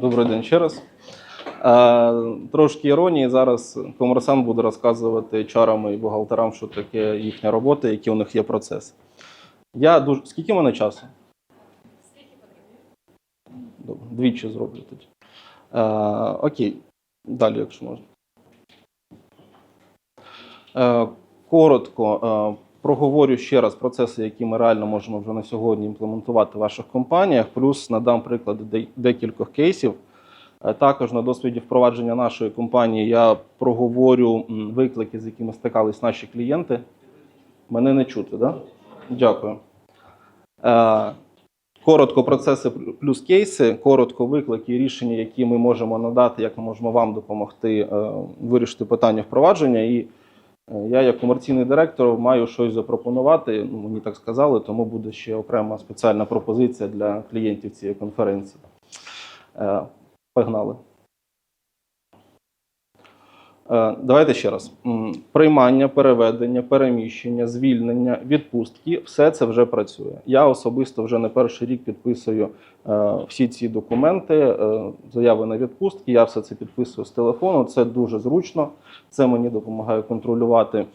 Добрий день ще раз. Е, Трошки іронії. Зараз комерсант буде розказувати чарам і бухгалтерам, що таке їхня робота, які у них є процеси. Я дуже. Скільки в мене часу? Скільки Добре, двічі зроблю тоді. Е, окей, далі, якщо можна. Е, коротко е, проговорю ще раз процеси, які ми реально можемо вже на сьогодні імплементувати в ваших компаніях. Плюс надам приклади декількох кейсів. Е, Також на досвіді впровадження нашої компанії я проговорю виклики, з якими стикались наші клієнти. Мене не чути, так? Да? Дякую. Е, Коротко процеси плюс кейси, коротко виклики і рішення, які ми можемо надати, як ми можемо вам допомогти е, вирішити питання впровадження. І я, як комерційний директор, маю щось запропонувати. Ну, мені так сказали, тому буде ще окрема спеціальна пропозиція для клієнтів цієї конференції. Е, Погнали. Е, Давайте ще раз. Приймання, переведення, переміщення, звільнення, відпустки все це вже працює. Я особисто вже не перший рік підписую е, всі ці документи, е, заяви на відпустки. Я все це підписую з телефону. Це дуже зручно. Це мені допомагає контролювати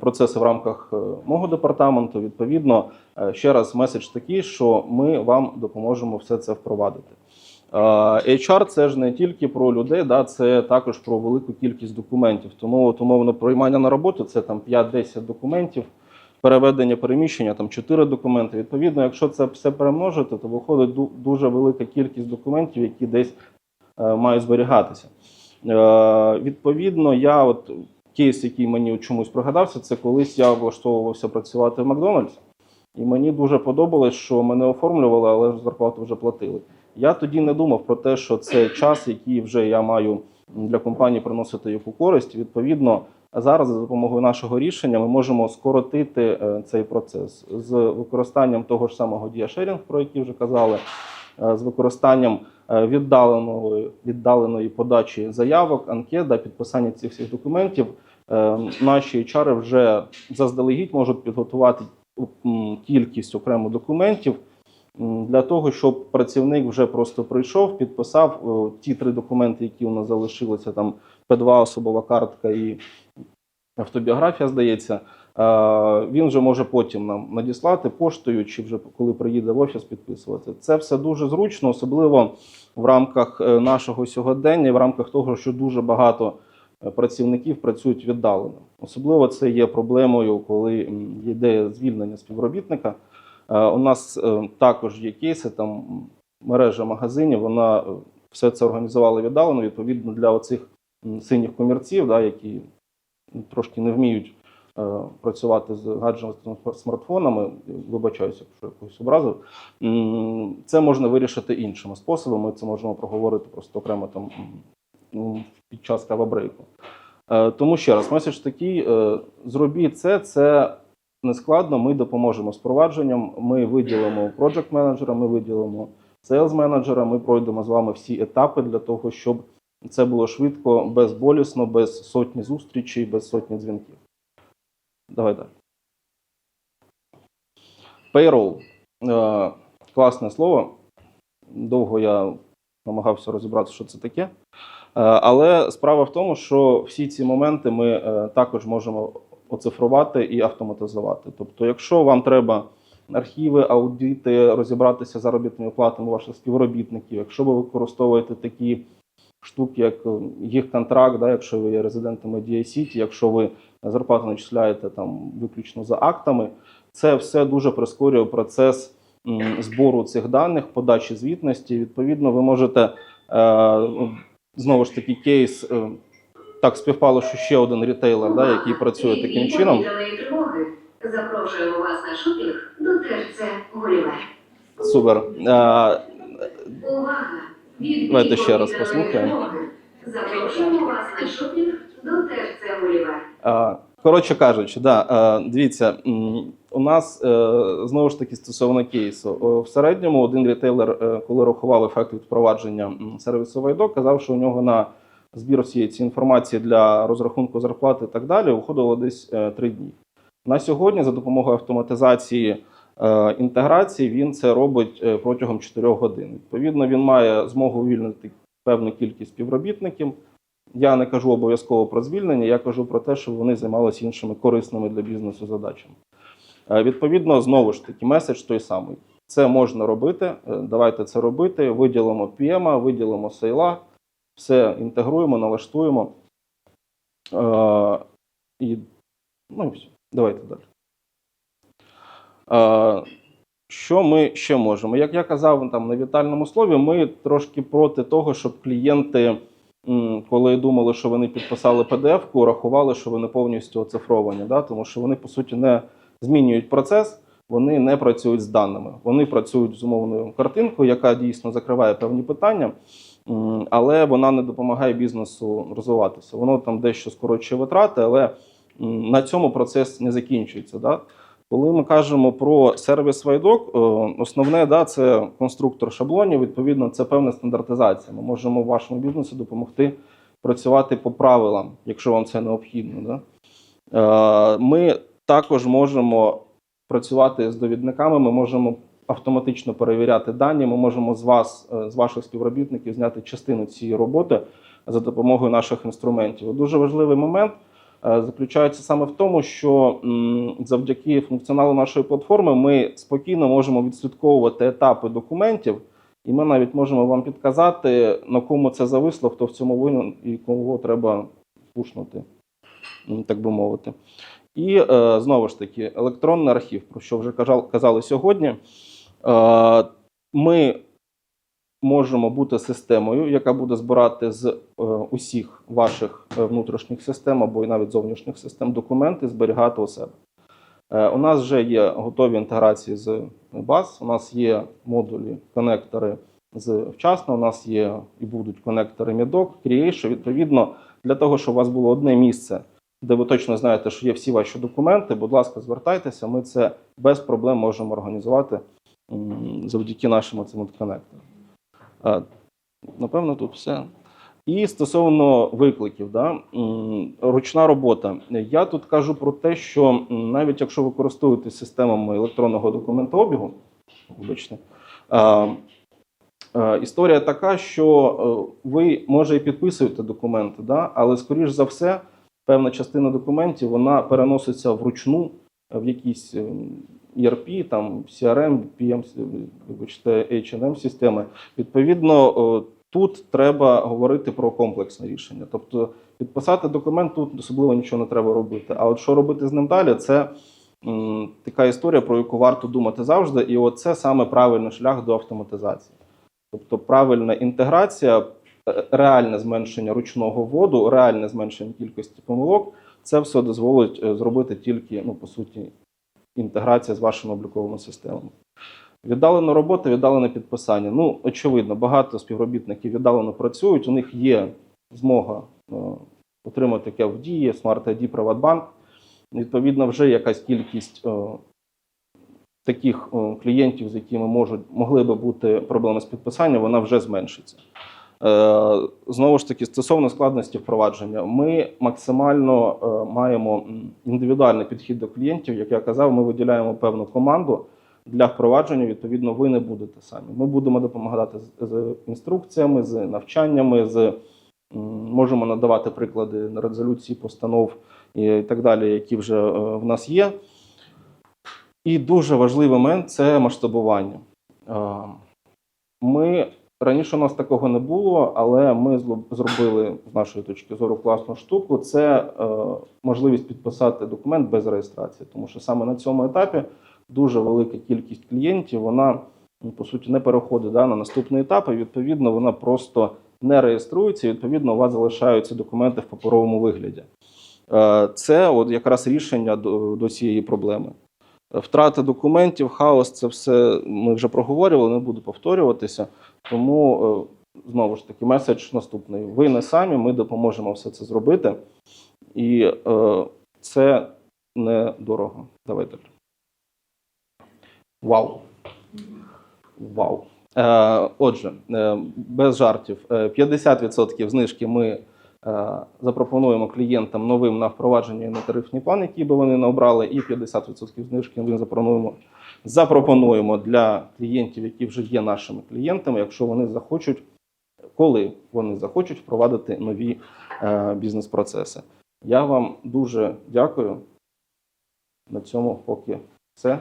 процеси в рамках мого департаменту. Відповідно, ще раз меседж такий, що ми вам допоможемо все це впровадити. Е, HR це ж не тільки про людей, да, це також про велику кількість документів. Тому от, умовно приймання на роботу це там 5-10 документів, переведення переміщення там 4 документи. Відповідно, якщо це все перемножити, то виходить дуже велика кількість документів, які десь е, мають зберігатися. Е, відповідно, я от кейс, який мені чомусь пригадався, це колись я влаштовувався працювати в Макдональдс, і мені дуже подобалось, що мене оформлювали, але зарплату вже платили. Я тоді не думав про те, що це час, який вже я маю для компанії приносити яку користь. Відповідно, зараз за допомогою нашого рішення ми можемо скоротити е, цей процес з використанням того ж самого діашерінг, про який вже казали, е, з використанням е, віддаленої, віддаленої подачі заявок, анкет, підписання цих всіх документів. Наші HR вже заздалегідь можуть підготувати кількість окремо документів для того, щоб працівник вже просто прийшов, підписав ті три документи, які у нас залишилися, там П2, особова картка і автобіографія, здається. е, Він вже може потім нам надіслати поштою, чи вже коли приїде в офіс підписувати. Це все дуже зручно, особливо в рамках е, нашого сьогодення, в рамках того, що дуже багато е, працівників працюють віддалено. Особливо це є проблемою, коли йде звільнення співробітника. Е, У нас е, також є кейси, там мережа магазинів, вона е, все це організувала віддалено, відповідно для оцих синіх комірців, да, які трошки не вміють е, працювати з гаджетами смартфонами. Вибачаюся, якщо я когось образив. Це можна вирішити іншими способами. Ми це можемо проговорити просто окремо там під час кавабрейку. Е, Тому ще раз, меседж такий: е, зробіть це, це не складно. Ми допоможемо з провадженням. Ми виділимо project менеджера, ми виділимо sales менеджера. Ми пройдемо з вами всі етапи для того, щоб це було швидко, безболісно, без сотні зустрічей, без сотні дзвінків. Давай далі. Payroll. Е, Класне слово. Довго я намагався розібратися, що це таке. Е, Але справа в тому, що всі ці моменти ми е, також можемо оцифрувати і автоматизувати. Тобто, якщо вам треба архіви, аудити, розібратися з заробітними платами ваших співробітників, якщо ви використовуєте такі штуки, як е, їх контракт, да, якщо ви є резидентом Media City, якщо ви зарплату начисляєте там виключно за актами, це все дуже прискорює процес збору цих даних, подачі звітності. Відповідно, ви можете е, знову ж таки кейс. Так співпало, що ще один рітейлер, да, який працює таким чином. Запрошуємо вас на шопінг до ТРЦ Гулівер. Супер. Увага! Давайте ще раз послухаємо. Запрошуємо вас на шопінг до ТРЦ Гулівер. Е, Коротше кажучи, да, дивіться, у нас е, знову ж таки стосовно кейсу. В середньому один рітейлер, е, коли рахував ефект від впровадження м, сервісу Вайдо, казав, що у нього на збір всієї цієї інформації для розрахунку зарплати і так далі уходило десь е, три дні. На сьогодні, за допомогою автоматизації е, інтеграції, він це робить е, протягом 4 годин. Відповідно, він має змогу увільнити певну кількість співробітників. Я не кажу обов'язково про звільнення, я кажу про те, щоб вони займалися іншими корисними для бізнесу задачами. Відповідно, знову ж таки, меседж той самий. Це можна робити. Давайте це робити. Виділимо PM, виділимо сейла, все інтегруємо, налаштуємо. Е, і, ну і все. Давайте далі. Е, що ми ще можемо? Як я казав там на вітальному слові, ми трошки проти того, щоб клієнти, коли думали, що вони підписали PDF-ку, рахували, що вони повністю оцифровані. Да? Тому що вони, по суті, не змінюють процес, вони не працюють з даними. Вони працюють з умовною картинкою, яка дійсно закриває певні питання, але вона не допомагає бізнесу розвиватися. Воно там дещо скорочує витрати, але на цьому процес не закінчується. Да? Коли ми кажемо про сервіс Вайдок, е, основне да, це конструктор шаблонів. Відповідно, це певна стандартизація. Ми можемо вашому бізнесу допомогти працювати по правилам, якщо вам це необхідно. Да? Е, Ми також можемо працювати з довідниками. Ми можемо автоматично перевіряти дані. Ми можемо з вас, е, з ваших співробітників, зняти частину цієї роботи за допомогою наших інструментів. Дуже важливий момент е, заключається саме в тому, що завдяки функціоналу нашої платформи ми спокійно можемо відслідковувати етапи документів, і ми навіть можемо вам підказати, на кому це зависло, хто в цьому винен і кого треба пушнути, так би мовити. І е, знову ж таки, електронний архів, про що вже казали сьогодні. Е, ми можемо бути системою, яка буде збирати з е, усіх ваших е, внутрішніх систем або й навіть зовнішніх систем документи, зберігати у себе. У нас вже є готові інтеграції з баз, у нас є модулі, конектори з вчасно, у нас є і будуть конектори Медок, Creation. Відповідно, для того, щоб у вас було одне місце, де ви точно знаєте, що є всі ваші документи, будь ласка, звертайтеся, ми це без проблем можемо організувати завдяки нашим цим. Е, Напевно, тут все. І стосовно викликів, да, ручна робота. Я тут кажу про те, що навіть якщо ви системами електронного документообігу, вибачте, історія така, що е, ви може і підписуєте документи, да, але скоріш за все, певна частина документів вона переноситься вручну в якісь е, ERP, там CRM, PM, H&M системи. Відповідно, тут треба говорити про комплексне рішення. Тобто підписати документ тут особливо нічого не треба робити. А от що робити з ним далі, це м, така історія, про яку варто думати завжди. І от це саме правильний шлях до автоматизації. Тобто правильна інтеграція, е, реальне зменшення ручного вводу, реальне зменшення кількості помилок. Це все дозволить е, зробити тільки, ну, по суті, інтеграція з вашими обліковими системами. Віддалена робота, віддалене підписання. Ну, очевидно, багато співробітників віддалено працюють, у них є змога е, отримати таке в дії, Smart ID, Приватбанк. Відповідно, вже якась кількість е, таких е, клієнтів, з якими можуть, могли би бути проблеми з підписанням, вона вже зменшиться. Е, Знову ж таки, стосовно складності впровадження, ми максимально е, маємо індивідуальний підхід до клієнтів. Як я казав, ми виділяємо певну команду для впровадження. Відповідно, ви не будете самі. Ми будемо допомагати з, інструкціями, з навчаннями, з можемо надавати приклади на резолюції постанов і так далі, які вже е, в нас є. І дуже важливий момент це масштабування. Ми Раніше у нас такого не було, але ми зробили з нашої точки зору класну штуку. Це е, можливість підписати документ без реєстрації, тому що саме на цьому етапі дуже велика кількість клієнтів вона ну, по суті не переходить да, на наступний етап, і відповідно вона просто не реєструється. І, відповідно, у вас залишаються документи в паперовому вигляді. Е, Це от якраз рішення до, до цієї проблеми. Втрата документів, хаос це все ми вже проговорювали, не буду повторюватися. Тому е, знову ж таки меседж наступний: ви не самі, ми допоможемо все це зробити, і е, це недорого. Давайте. Вау! Вау! Е, отже, е, без жартів, е, 50% знижки ми е, запропонуємо клієнтам новим на впровадження на тарифний план, який би вони не обрали, і 50% знижки ми запропонуємо запропонуємо для клієнтів, які вже є нашими клієнтами, якщо вони захочуть, коли вони захочуть впровадити нові е, бізнес-процеси. Я вам дуже дякую. На цьому поки все.